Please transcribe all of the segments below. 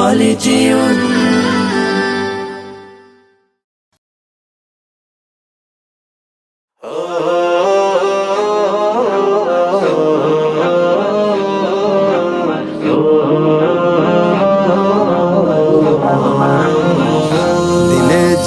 College Union.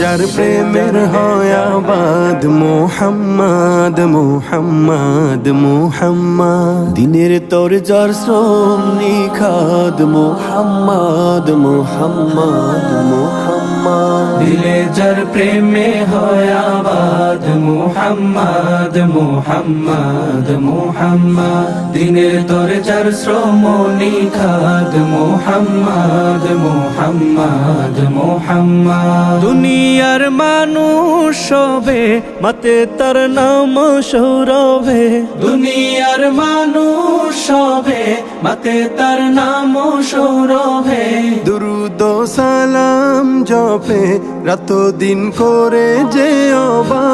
যার প্রেমের হয়াবাদ মোহাম্মদ মোহাম্মদ মোহাম্মদ দিনের তোর যার শ্রম নিখাদ মোহাম্মদ মোহাম্মদ মোহাম্মদ দিলে যার প্রেমে হয় আবাদ মুহাম্মদ মুহাম্মদ মুহাম্মদ দিনের তোর যার শ্রম নিখাদ মুহাম্মদ মুহাম্মদ মুহাম্মদ দুনিয়ার মানুষ সবে মাতে তার নাম সৌরভে। দুনিয়ার মানুষ হবে মাতে তার নাম সৌরভে। দুরুদ সালাম জপে রাত দিন করে যে অবা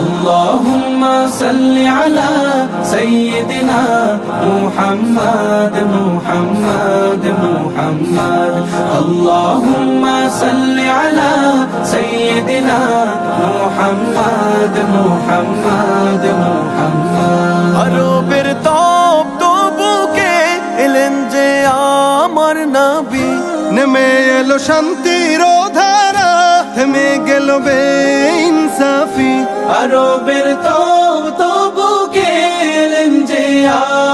اللهم صل على سيدنا محمد محمد محمد اللهم صل على سيدنا محمد محمد محمد আরবের তপ্ত বুকে এলেন যে আমার নাবি নেমে এলো শান্তির ধারা থেমে গেল বে ইনসাফি আরবের তো তবু গেলেন যে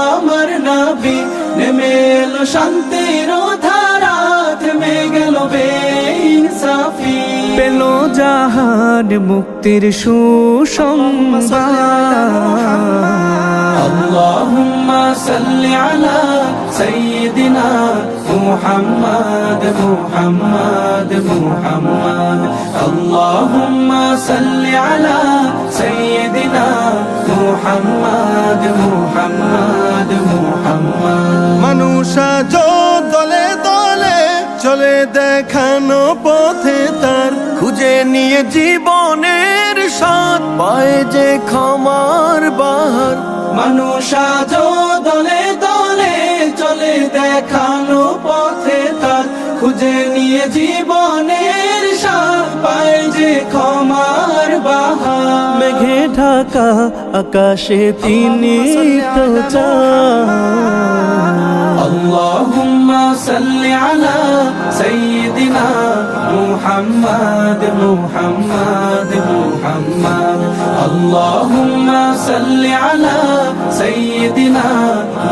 আমার নবী নেমে এলো শান্তির ধারা থেমে গেল বেইনসাফি পেল জাহান মুক্তির সুসংবাদ اللهم صل على سيدنا محمد محمد محمد اللهم صل على سيدنا মোহাম্মদ মোহাম্মদ মোহাম্মদ। মানুষা যো দলে দলে চলে দেখানো পথে তার। খুঁজে নিয়ে জীবনের সাথ পায়ে যে খামার বাহার। মানুষা যো দলে দলে চলে দেখানো পথে তার। খুঁজে নিয়ে জীবনের সাথ পায়ে যে খামার বাহার। ঢাকা আকাশে তিনি তো চান اللهم صل على سيدنا محمد محمد محمد اللهم صل على سيدنا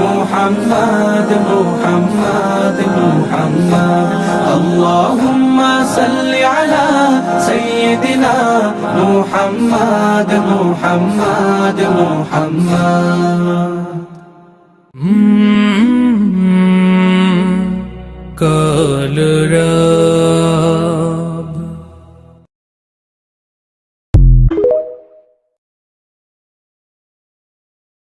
محمد محمد محمد اللهم صل على سيدنا محمد محمد محمد কাল